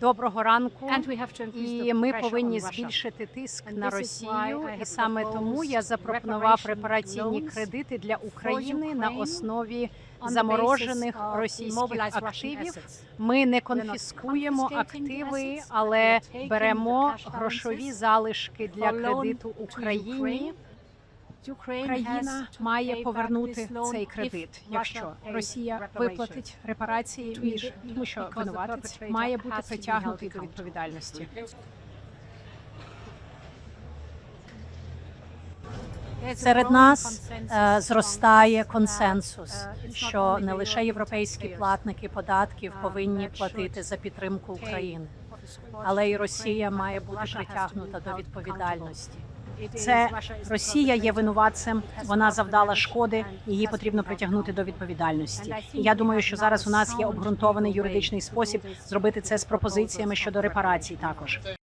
Доброго ранку. І ми повинні збільшити тиск на Росію, і саме тому я запропонував репараційні кредити для України на основі заморожених російських активів. Ми не конфіскуємо активи, але беремо грошові залишки для кредиту Україні. Ukraine. Ukraine Країна має повернути цей кредит, якщо Росія виплатить репарації, ніж тому, що винуватець має бути притягнутий до відповідальності. Серед нас е, зростає консенсус, що не лише європейські платники податків повинні платити за підтримку України, але й Росія має бути притягнута до відповідальності. Це Росія є винуватцем, вона завдала шкоди, її потрібно притягнути до відповідальності. І я думаю, що зараз у нас є обґрунтований юридичний спосіб зробити це з пропозиціями щодо репарацій також.